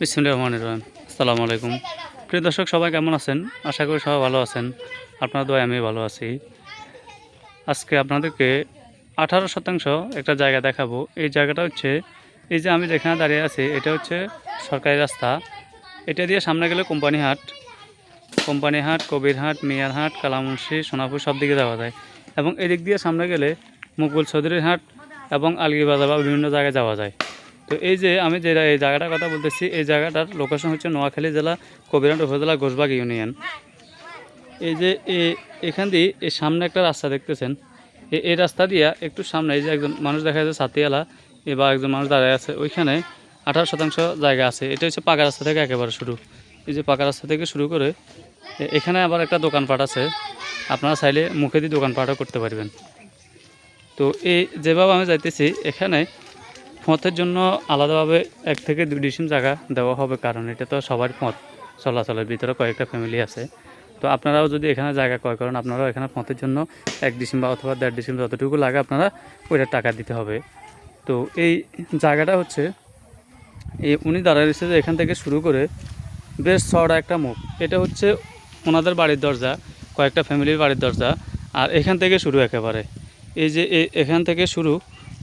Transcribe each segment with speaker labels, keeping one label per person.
Speaker 1: বিসমুল্লাহ রহমান রহিম। আসসালামু আলাইকুম। প্রিয় দর্শক, সবাই কেমন আছেন? আশা করি সবাই ভালো আছেন। আপনার দোয়া আমি ভালো আছি। আজকে আপনাদেরকে আঠারো শতাংশ একটা জায়গা দেখাবো। এই জায়গাটা হচ্ছে, এই যে আমি যেখানে দাঁড়িয়ে আছি, এটা হচ্ছে সরকারি রাস্তা। এটা দিয়ে সামনে গেলে কোম্পানি হাট কোম্পানি হাট কবিরহাট, মিয়ারহাট, কালামুন্সি, সোনাপুর সব দিকে যাওয়া যায়। এবং এদিক দিয়ে সামনে গেলে মুকুল চৌধুরীর হাট এবং আলগিবাজার বা বিভিন্ন জায়গায় যাওয়া যায়। তো এই যে আমি যে এই জায়গাটার কথা বলতেছি, এই জায়গাটার লোকেশন হচ্ছে নোয়াখালী জেলা, কবিরহাট উপজেলা, ঘোষবাগ ইউনিয়ন এই যে এখান দিয়ে এই সামনে একটা রাস্তা দেখতেছেন। এই রাস্তা দিয়া একটু সামনে এই যে একজন মানুষ দেখা যাচ্ছে ছাতিয়ালা বা একজন মানুষ দাঁড়ায় আছে, ওইখানে আঠারো শতাংশ জায়গা আছে। এটা হচ্ছে পাকা রাস্তা থেকে একেবারে শুরু। এই যে পাকা রাস্তা থেকে শুরু করে এখানে আবার একটা দোকানপাট আছে। আপনারা চাইলে মুখে দিয়ে দোকানপাটও করতে পারবেন। তো এই যেভাবে আমি যাইতেছি, এখানে পথের জন্য আলাদাভাবে এক থেকে দুই ডিসিম জায়গা দেওয়া হবে, কারণ এটা তো সবার পথ চলাচলের ভিতরে কয়েকটা ফ্যামিলি আছে। তো আপনারাও যদি এখানে জায়গা ক্রয় করেন, আপনারাও এখানে পথের জন্য এক ডিসিম বা অথবা দেড় ডিসিম যতটুকু লাগে আপনারা ওইটা টাকা দিতে হবে। তো এই জায়গাটা হচ্ছে, এই উনি দাঁড়ায় রয়েছে যে এখান থেকে শুরু করে বেশ ছড়া একটা মুখ। এটা হচ্ছে ওনাদের বাড়ির দরজা, কয়েকটা ফ্যামিলির বাড়ির দরজা, আর এখান থেকে শুরু একেবারে। এই যে এখান থেকে শুরু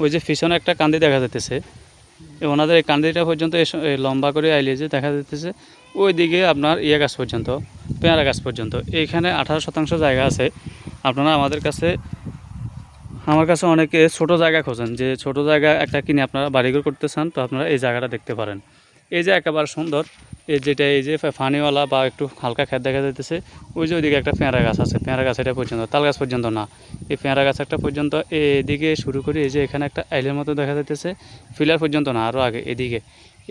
Speaker 1: ওই যে পিছনে একটা কান্দি দেখা যেতেছে ওনাদের এই কান্দিটা পর্যন্ত লম্বা করে আইলে যে দেখা যেতেছে ওই দিকে আপনার ইয়ে গাছ পর্যন্ত, পেয়ারা গাছ পর্যন্ত। এইখানে আঠারো শতাংশ জায়গা আছে। আপনারা আমাদের কাছে, আমার কাছে অনেকে ছোট জায়গা খোঁজেন, যে ছোট জায়গা একটা কিনে আপনারা বাড়িঘর করতে চান, তো আপনারা এই জায়গাটা দেখতে পারেন। এই যে একেবারে সুন্দর, এই যেটা এই যে ফানিওয়ালা বা একটু হালকা খেত দেখা যাইতেছে, ওই যে ওইদিকে একটা পেঁয়ারা গাছ আছে। পেঁয়ারা গাছ এটা পর্যন্ত, তাল গাছ পর্যন্ত না। এই পেঁয়ারা গাছ একটা পর্যন্ত এদিকে শুরু করে, এই যে এখানে একটা আইলের মতো দেখা যাইতেছে, ফিলার পর্যন্ত না আরও আগে, এদিকে।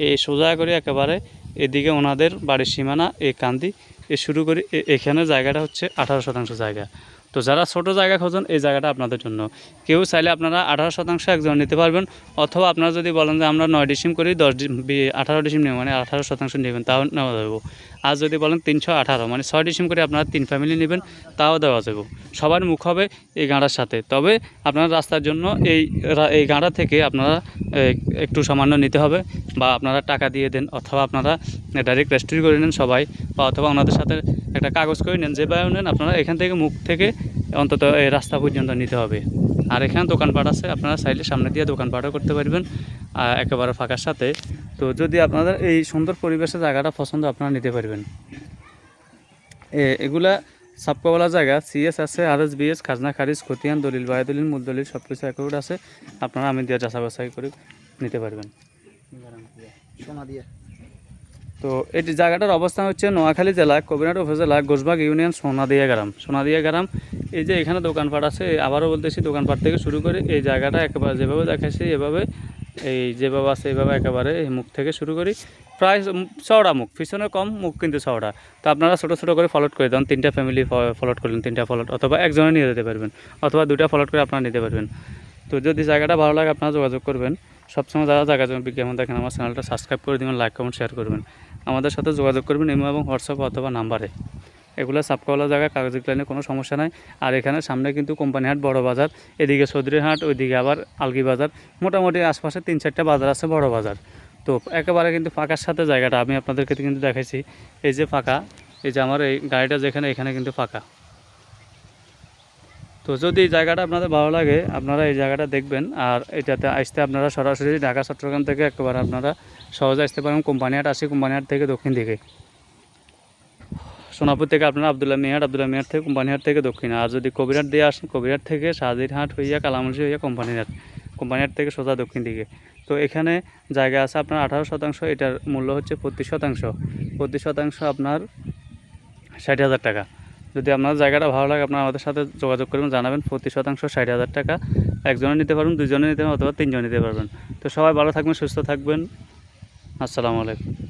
Speaker 1: এই সোজা করে একেবারে এদিকে ওনাদের বাড়ির সীমানা, এই কান্দি এ শুরু করি। এখানে জায়গাটা হচ্ছে আঠারো শতাংশ জায়গা। তো যারা ছোট জায়গা খোঁজেন, এই জায়গাটা আপনাদের জন্য। কেউ চাইলে আপনারা আঠারো শতাংশ একজন নিতে পারবেন, অথবা আপনারা যদি বলেন যে আমরা নয় ডিসিম করি, দশ আঠারো ডিসিম নেব মানে আঠারো শতাংশ নেবেন, তাও নেওয়া যাবে। আর যদি বলেন তিনশো আঠারো মানে ছয় ডিসিম করে আপনারা তিন ফ্যামিলি নেবেন, তাও দেওয়া যাবে। সবার মুখ হবে এই গাঁড়ার সাথে। তবে আপনার রাস্তার জন্য এই এই গাঁড়া থেকে আপনারা একটু সামান্য নিতে হবে, বা আপনারা টাকা দিয়ে দেন, অথবা আপনারা ডাইরেক্ট রেজিস্ট্রি করে নেন সবাই, বা অথবা ওনাদের সাথে একটা কাগজ করে নেন যেভাবে নেন, আপনারা এখান থেকে মুখ থেকে অন্তত এই রাস্তা পর্যন্ত নিতে হবে। আর এখানে দোকানপাট আছে, আপনারা চাইলে সামনে দিয়ে দোকানপাটও করতে পারবেন একেবারে ফাঁকার সাথে। তো যদি আপনাদের এই সুন্দর পরিবেশের জায়গাটা পছন্দ, আপনারা নিতে পারবেন। এগুলা সাবকাওয়ালা জায়গা সিএস আছে, আর এস বিএস খাজনা খারিজ, খতিয়ান, দলিল বায়ু দলিল মূল দলিল সব কিছু অ্যাকাউন্ট আছে। আপনারা আমি দিয়ে যাচাবাছাই করে নিতে পারবেন।
Speaker 2: সোনা দিয়ে।
Speaker 1: তো এই জায়গাটার অবস্থান হচ্ছে নোয়াখালী জেলা, কবিরহাট উপজেলা গোসবাগ ইউনিয়ন সোনাদিয়া গ্রাম। সোনাদিয়া গ্রাম, এই যে এখানে দোকানপাট আছে, আবারও বলতেছি দোকানপাট থেকে শুরু করে এই জায়গাটা একেবারে যেভাবে দেখাচ্ছি এভাবে, এই যেভাবে আছে এইভাবে একেবারে এই মুখ থেকে শুরু করি। প্রায় চওড়া মুখ, পিছনে কম, মুখ কিন্তু চওড়া। তো আপনারা ছোটো ছোটো করে ফলট করে দেন, তিনটা ফ্যামিলি ফলট করলেন, তিনটা ফলট অথবা একজনে নিয়ে যেতে পারবেন, অথবা দুটা ফলট করে আপনারা নিতে পারবেন। তো যদি জায়গাটা ভালো লাগে, আপনারা যোগাযোগ করবেন। সবসময় যারা জায়গা জমি বিজ্ঞাপন দেখেন, আমার চ্যানেলটা সাবস্ক্রাইব করে দেবেন লাইক কমেন্ট শেয়ার করবেন। আমাদের সাথে যোগাযোগ করবেন ইমো এবং হোয়াটসঅ্যাপ অথবা নাম্বারে। এগুলো সাপকাওয়ালা জায়গায় কাগজি লাইনে কোনো সমস্যা নাই। আর এখানে সামনে কিন্তু কোম্পানি হাট, বড় বাজার। এদিকে চৌধুরী হাট, ওইদিকে আবার আলগি বাজার। মোটামুটি আশপাশে তিন চারটা বাজার আছে, বড় বাজার। তো একেবারে কিন্তু ফাঁকার সাথে জায়গাটা আমি আপনাদেরকে কিন্তু দেখাইছি। এই যে ফাঁকা, এই যে আমার এই গাড়িটা যেখানে, এখানে কিন্তু ফাঁকা। তো যদি এই জায়গাটা আপনাদের ভালো লাগে, আপনারা এই জায়গাটা দেখবেন আর এটাতে আসতে আপনারা সরাসরি ঢাকা, চট্টগ্রাম থেকে একেবারে আপনারা সহজে আসতে পারেন কোম্পানিহাট আসি কোম্পানিহাট থেকে দক্ষিণ দিকে। সোনাপুর থেকে আপনারা আবদুল্লাহ মিয়াট আবদুল্লাহ মিয়াট থেকে কোম্পানিহাট থেকে দক্ষিণ। আর যদি কবিরহাট দিয়ে আসেন, কবিরহাট থেকে শাহজিরহাট হইয়া কালামুন্সি হইয়া কোম্পানিহাট কোম্পানিহাট থেকে সোজা দক্ষিণ দিকে। তো এখানে জায়গা আছে আপনার আঠারো শতাংশ, এটার মূল্য হচ্ছে প্রতি শতাংশ। প্রতি শতাংশ আপনার ষাট হাজার টাকা। যদি আপনার জায়গাটা ভালো লাগে, আপনারা আমাদের সাথে যোগাযোগ করবেন, জানাবেন। প্রতি শতাংশ ষাট হাজার টাকা। একজনে নিতে পারবেন, দুজনে নিতে পারবেন অথবা তিনজনে নিতে পারবেন। তো সবাই ভালো থাকবেন, সুস্থ থাকবেন। আসসালামু আলাইকুম।